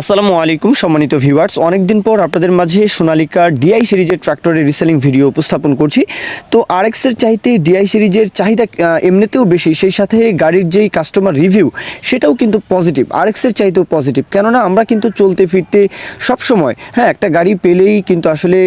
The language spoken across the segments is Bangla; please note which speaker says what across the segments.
Speaker 1: আসসালামু আলাইকুম, সম্মানিত ভিউয়ার্স। অনেকদিন পর আপনাদের মাঝে সোনালিকা ডিআই সিরিজের ট্র্যাক্টরের রিসেলিং ভিডিও উপস্থাপন করছি। তো আরএক্সের চাইতে ডিআই সিরিজের চাহিদা এমনিতেও বেশি, সেই সাথে গাড়ির যেই কাস্টমার রিভিউ সেটাও কিন্তু পজিটিভ আর আরএক্সের চাইতেও পজিটিভ কেননা আমরা কিন্তু চলতে ফিরতে সব সময় হ্যাঁ একটা গাড়ি পেলেই কিন্তু আসলে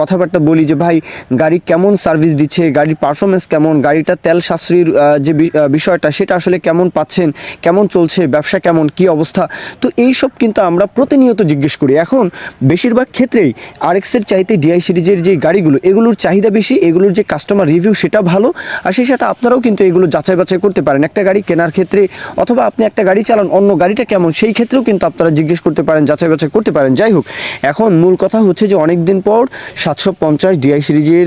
Speaker 1: কথাবার্তা বলি যে, ভাই, গাড়ি কেমন সার্ভিস দিচ্ছে, গাড়ির পারফরমেন্স কেমন, গাড়িটা তেল সাশ্রয়ীর যে বিষয়টা, সেটা আসলে কেমন পাচ্ছেন, কেমন চলছে, ব্যবসা কেমন, কি অবস্থা? তো এইসব কিন্তু আমরা প্রতিনিয়ত জিজ্ঞেস করি। এখন বেশিরভাগ ক্ষেত্রেই আরএক্সের চাইতে ডিআই সিরিজের যে গাড়িগুলো, এগুলোর চাহিদা বেশি, এগুলোর যে কাস্টমার রিভিউ সেটা ভালো, আর সেই সাথে আপনারাও কিন্তু এগুলো যাচাই বাছাই করতে পারেন। একটা গাড়ি কেনার ক্ষেত্রে অথবা আপনি একটা গাড়ি চালান, অন্য গাড়িটা কেমন, সেই ক্ষেত্রেও কিন্তু আপনারা জিজ্ঞেস করতে পারেন, যাচাই বাছাই করতে পারেন। যাই হোক, এখন মূল কথা হচ্ছে যে অনেক দিন পর সাতশো পঞ্চাশ ডিআই সিরিজের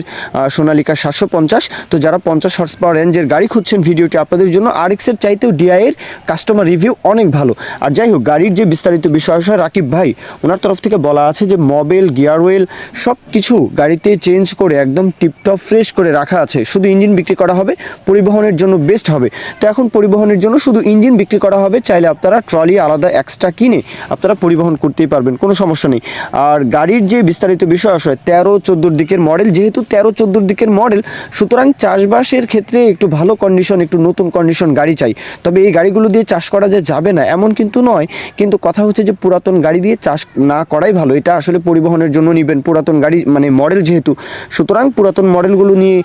Speaker 1: সোনালিকা সাতশো পঞ্চাশ। তো যারা পঞ্চাশ হর্স পাওয়ার রেঞ্জের গাড়ি খুঁজছেন ভিডিওটি আপনাদের জন্য, আরএক্সের চাইতেও ডিআইয়ের কাস্টমার রিভিউ অনেক ভালো। আর যাই হোক, গাড়ির যে বিস্তারিত বিষয় আসলে রাকিব ভাই, ওনার তরফ থেকে বলা আছে যে মবেল গিয়ার ওয়েল সব কিছু গাড়িতে চেঞ্জ করে একদম টিপটপ ফ্রেশ করে রাখা আছে। শুধু ইঞ্জিন বিক্রি করা হবে, পরিবহনের জন্য বেস্ট হবে। তো এখন পরিবহনের জন্য শুধু ইঞ্জিন বিক্রি করা হবে, চাইলে আপনারা ট্রলি আলাদা এক্সট্রা কিনে আপনারা পরিবহন করতেই পারবেন, কোনো সমস্যা নেই। আর গাড়ির যে বিস্তারিত বিষয় আসলে তেরো চোদ্দোর দিকের মডেল যেহেতু তেরো চোদ্দোর দিকের মডেল সুতরাং চাষবাসের ক্ষেত্রে একটু ভালো কন্ডিশন একটু নতুন কন্ডিশন গাড়ি চাই। তবে এই গাড়িগুলো দিয়ে চাষ করা যে যাবে না, এমন কিন্তু নয়। কিন্তু কথা হচ্ছে যে পুরাতন গাড়ি দিয়ে চাষ না করাই ভালো। এটা আসলে পরিবহনের জন্য নেবেন। পুরাতন গাড়ি মানে মডেল যেহেতু, সুতরাং পুরাতন মডেলগুলো নিয়ে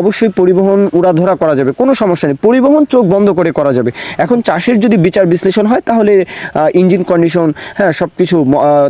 Speaker 1: অবশ্যই পরিবহন উড়াধরা করা যাবে, কোনো সমস্যা নেই। পরিবহন চোখ বন্ধ করে করা যাবে। এখন চাষের যদি বিচার বিশ্লেষণ হয়, তাহলে ইঞ্জিন কন্ডিশন হ্যাঁ সব কিছু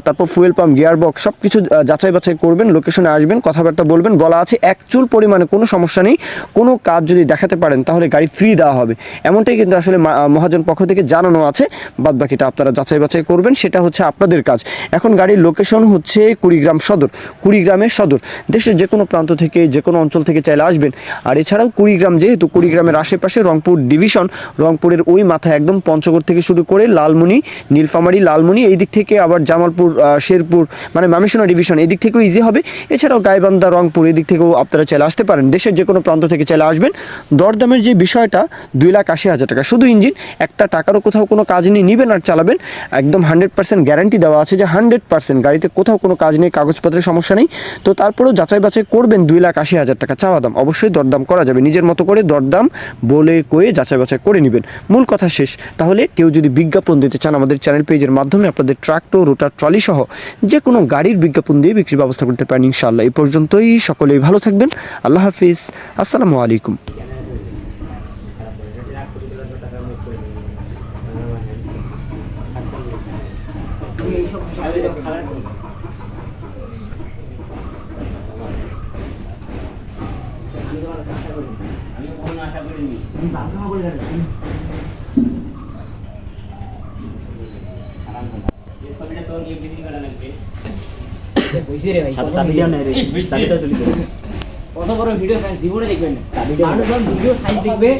Speaker 1: তারপর ফুয়েল পাম্প গিয়ার বক্স সব কিছু যাচাই বাছাই করবেন লোকেশনে আসবেন, কথাবার্তা বলবেন, বলা আছে এক চুল পরিমাণে কোনো সমস্যা নেই। কোনো কাজ যদি দেখাতে পারেন, তাহলে গাড়ি ফ্রি দেওয়া হবে। এমনটাই কিন্তু আসলে মহাজন পক্ষ থেকে জানানো আছে। বাদ বাকিটা আপনারা যাচাই বাছাই করবেন। সেটা হচ্ছে আপনাদের কাজ। এখন গাড়ির লোকেশন হচ্ছে কুড়িগ্রাম সদর। কুড়িগ্রামের সদর। দেশের যে কোনো প্রান্ত থেকে যে কোনো অঞ্চল থেকে চাইলে আসবেন। আর এছাড়াও কুড়িগ্রাম যেহেতু, কুড়িগ্রামের আশেপাশে রংপুর ডিভিশন রংপুরের ওই মাথায় একদম পঞ্চগড় থেকে শুরু করে লালমনি, নীলফামারী, লালমনি, এই দিক থেকে আবার জামালপুর শেরপুর মানে মামিসোনা ডিভিশন এই দিক থেকেও ইজি হবে। এছাড়াও গাইবান্ধা, রংপুর, এই দিক থেকেও আপনারা চাইলে আসতে পারেন। দেশের যে কোনো প্রান্ত থেকে চাইলে আসবেন। দরদামের যে বিষয়টা, দুই লাখ আশি হাজার টাকা। শুধু ইঞ্জিন, একটা টাকারও কোথাও কোনো কাজ নিয়ে নেবেন আর চালাবেন। একদম হান্ড্রেড পার্সেন্ট গ্যারান্টি দেওয়া আছে যে হান্ড্রেড পার্সেন্ট গাড়িতে কোথাও কোনো কাজ নেই, কাগজপত্রের সমস্যা নেই। তো তারপরেও যাচাই বাছাই করবেন দুই লাখ আশি হাজার টাকা চাওয়া দাম। অবশ্যই দরদাম করা যাবে। নিজের মতো করে দরদাম বলে কয়ে যাচাই বাছাই করে নেবেন। মূল কথা শেষ। তাহলে কেউ যদি বিজ্ঞাপন দিতে চান আমাদের চ্যানেল পেজের মাধ্যমে, আপনাদের ট্রাক্টর রোটার ট্রলি সহ যে কোনো গাড়ির বিজ্ঞাপন দিয়ে বিক্রির ব্যবস্থা করতে পারেন ইনশাআল্লাহ। এই পর্যন্তই। সকলেই ভালো থাকবেন। আল্লাহ হাফিজ। আসসালামু আলাইকুম।
Speaker 2: কত বড় ভিডিও ফ্যান্স জীবনে দেখবেন না মানুষ ভিডিও সাইজ দেখবে